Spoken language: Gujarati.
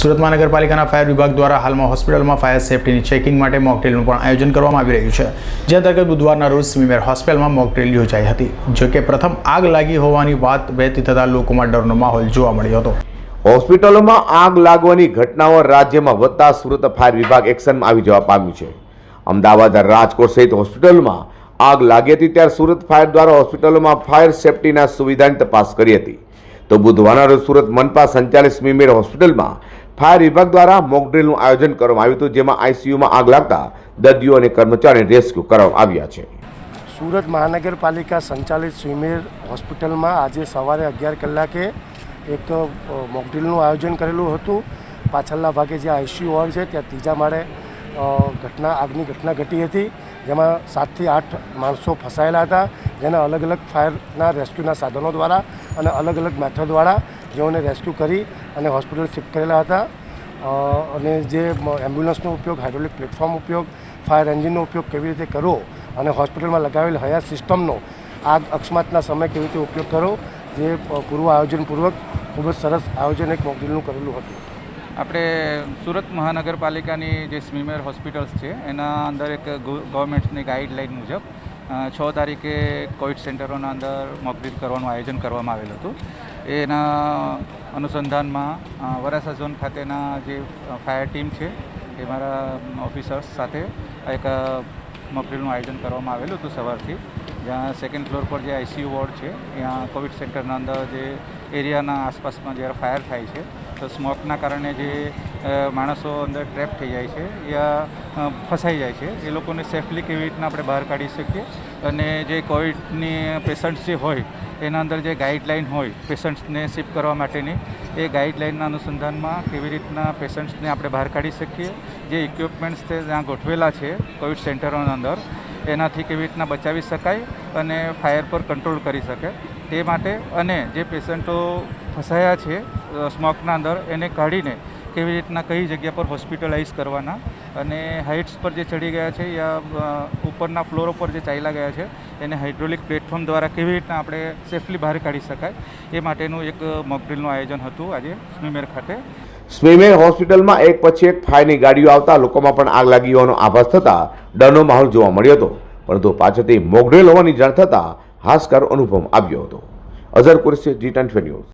સુરત મહાનગરપાલિકાના ફાયર વિભાગ દ્વારા હાલમાં હોસ્પિટલમાં ફાયર સેફટીની ચેકિંગ માટે મોકડ્રીલનું પણ આયોજન કરવામાં આવી રહ્યું છે, જે અંતર્ગત બુધવારના રોજ સ્મીમેર હોસ્પિટલમાં મોકડ્રીલ યોજાઈ હતી, જો કે પ્રથમ આગ લાગી હોવાની વાત વહેતી થતાં લોકોમાં ડરનો માહોલ જોવા મળ્યો હતો. હોસ્પિટલોમાં આગ લાગવાની ઘટનાઓ રાજ્યમાં વધતા સુરત ફાયર વિભાગ એક્શનમાં આવી જવા પામ્યું છે. અમદાવાદ રાજકોટ સહિત હોસ્પિટલોમાં આગ લાગી હતી ત્યારે સુરત ફાયર દ્વારા હોસ્પિટલોમાં ફાયર સેફટીના સુવિધાની તપાસ કરી હતી. તો બુધવારના રોજ સુરત મનપા સંચાલિત સ્મીમેર હોસ્પિટલમાં ફાયર વિભાગ દ્વારા મોકડ્રીલનું આયોજન કરવામાં આવ્યું હતું, જેમાં આઈસીયુમાં આગ લાગતા દર્દીઓ અને કર્મચારીને રેસ્ક્યુ કરવામાં આવ્યા છે. સુરત મહાનગરપાલિકા સંચાલિત સ્વિમેર હોસ્પિટલમાં આજે સવારે અગિયાર કલાકે એક મોકડ્રીલનું આયોજન કરેલું હતું. પાછળના ભાગે જે આઈસીયુ હોલ છે, ત્યાં ત્રીજા માળે ઘટના, આગની ઘટના ઘટી હતી, જેમાં સાતથી આઠ માણસો ફસાયેલા હતા. જેને અલગ અલગ ફાયરના રેસ્ક્યુના સાધનો દ્વારા અને અલગ અલગ મેથડ દ્વારા જેઓને રેસ્ક્યુ કરી અને હોસ્પિટલ શિફ્ટ કરેલા હતા. અને જે એમ્બ્યુલન્સનો ઉપયોગ હાઇડ્રોલિક પ્લેટફોર્મ ઉપયોગ ફાયર એન્જિનનો ઉપયોગ કેવી રીતે કરવો અને હોસ્પિટલમાં લગાવેલ હયાત સિસ્ટમનો આગ અકસ્માતના સમયે કેવી રીતે ઉપયોગ કરવો જે પૂર્વ આયોજનપૂર્વક ખૂબ જ સરસ આયોજન એક મોકડીલનું કરેલું હતું. આપણે સુરત મહાનગરપાલિકાની જે સ્વિમેર હોસ્પિટલ્સ છે, એના અંદર એક ગવ- ગવર્મેન્ટની ગાઈડલાઇન મુજબ છ તારીખે કોવિડ સેન્ટરોના અંદર મોકડ્રીલ કરવાનું આયોજન કરવામાં આવેલું હતું. એના અનુસંધાનમાં વરાસા ઝોન ખાતેના જે ફાયર ટીમ છે, એ મારા ઓફિસર્સ સાથે એક મોકડ્રીલનું આયોજન કરવામાં આવેલું હતું સવારથી. જ્યાં સેકન્ડ ફ્લોર પર જે આઈસીયુ વોર્ડ છે, ત્યાં કોવિડ સેન્ટરના અંદર જે એરિયાના આસપાસમાં જ્યારે ફાયર થાય છે સ્મોકના કારણે જે માણસો અંદર ટ્રેપ થઈ જાય છે યા ફસાઈ જાય છે, એ લોકોને સેફલી કેવી રીતના આપણે બહાર કાઢી શકીએ? અને જે કોવિડની પેશન્ટ્સ જે હોય, એના અંદર જે ગાઈડલાઇન હોય પેશન્ટ્સને શિફ્ટ કરવા માટેની, એ ગાઈડલાઇનના અનુસંધાનમાં કેવી રીતના પેશન્ટ્સને આપણે બહાર કાઢી શકીએ? જે ઇક્વિપમેન્ટ્સ ત્યાં ગોઠવેલા છે કોવિડ સેન્ટરોના અંદર, એનાથી કેવી રીતના બચાવી શકાય અને ફાયર પર કંટ્રોલ કરી શકે? તે માટે અને જે પેશન્ટો ફસાયા છે સ્મોકના અંદર. એને કાઢીને કેવી રીતના કઈ જગ્યા પર હોસ્પિટલાઇઝ કરવાના અને હાઇટ્સ પર જે ચડી ગયા છે યા ઉપરના ફ્લોરો પર જે ચાલ્યા ગયા છે, એને હાઇડ્રોલિક પ્લેટફોર્મ દ્વારા કેવી રીતના આપણે સેફલી બહાર કાઢી શકાય એ માટેનું એક મોકડ્રીલનું આયોજન હતું આજે સ્મીમેર ખાતે. સ્મીમેર હોસ્પિટલમાં એક પછી એક ફાયરની ગાડીઓ આવતા લોકોમાં પણ આગ લાગી હોવાનો આભાસ થતા ડરનો માહોલ જોવા મળ્યો હતો. પરંતુ પાછળથી મોકડ્રીલ હોવાની જાણ થતાં હાશકાર અનુભવ આવ્યો હતો. અઝર કુરશી, જી ટેન